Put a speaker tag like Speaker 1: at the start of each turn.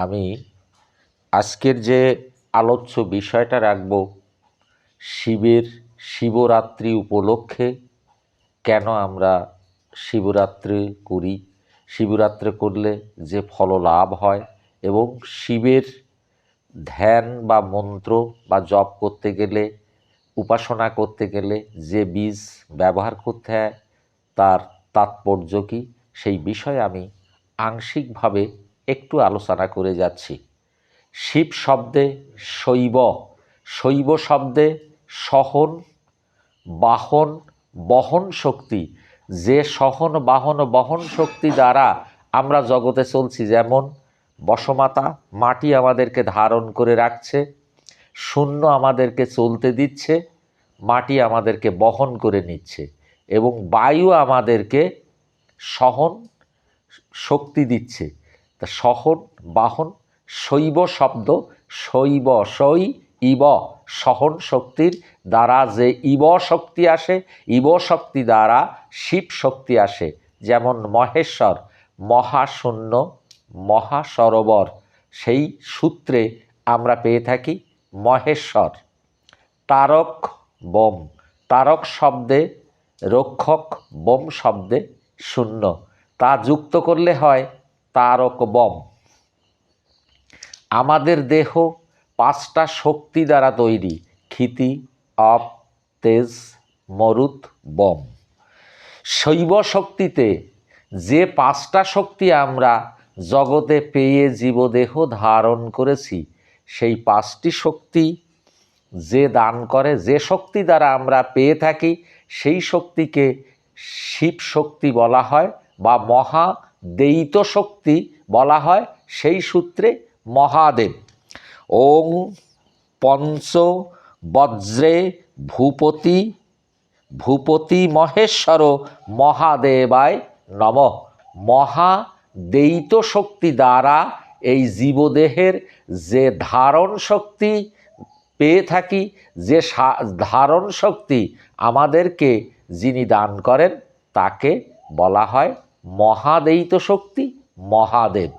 Speaker 1: আমি আজকের যে আলোচ্য বিষয়টা রাখব, শিবের শিবরাত্রি উপলক্ষে কেন আমরা শিবরাত্রি করি? শিবরাত্রি করলে যে ফল লাভ হয় এবং শিবের ধ্যান বা মন্ত্র বা জপ করতে গেলে, উপাসনা করতে গেলে যে বীজ ব্যবহার করতে হয়, তার তাৎপর্য কী? সেই বিষয়ে আমি আংশিকভাবে একটু আলোচনা করে যাচ্ছি। শিব শব্দে শৈব শৈব শব্দে সহন, বাহন, বহন শক্তি। যে সহন, বাহন, বহন শক্তি দ্বারা আমরা জগতে চলছি, যেমন বসমাতা মাটি আমাদেরকে ধারণ করে রাখছে, শূন্য আমাদেরকে চলতে দিচ্ছে, মাটি আমাদেরকে বহন করে নিচ্ছে এবং বায়ু আমাদেরকে সহন শক্তি দিচ্ছে। তা সহন বাহন, শৈব শব্দ, শৈব শৈ ইব সহন শক্তির দ্বারা যে ইব শক্তি আসে, ইব শক্তি দ্বারা শিব শক্তি আসে। যেমন মহেশ্বর, মহাশূন্য, মহাসরোবর, সেই সূত্রে আমরা পেয়ে থাকি মহেশ্বর। তারক বোম, তারক শব্দে রক্ষক বোম শব্দে শূন্য। তা যুক্ত করলে হয় তারক বম। আমাদের দেহ পাঁচটা শক্তি দ্বারা তৈরি, ক্ষিতি অপ তেজ, মরুত, বম। শৈব শক্তিতে যে পাঁচটা শক্তি আমরা জগতে পেয়ে জীবদেহ ধারণ করেছি, সেই পাঁচটি শক্তি যে দান করে, যে শক্তি দ্বারা আমরা পেয়ে থাকি, সেই শক্তিকে শিব শক্তি বলা হয় বা মহা দেয়িত শক্তি বলা হয় সেই সূত্রে মহাদেব। ওং পঞ্চ বজ্রে ভূপতি ভূপতি মহেশ্বর মহাদেবায় নম। মহা দেয়িত শক্তি দ্বারা এই জীবদেহের যে ধারণ শক্তি পেয়ে থাকি, যে ধারণ শক্তি আমাদেরকে যিনি দান করেন, তাকে বলা হয় মহাদেয়িত শক্তি মহাদেব।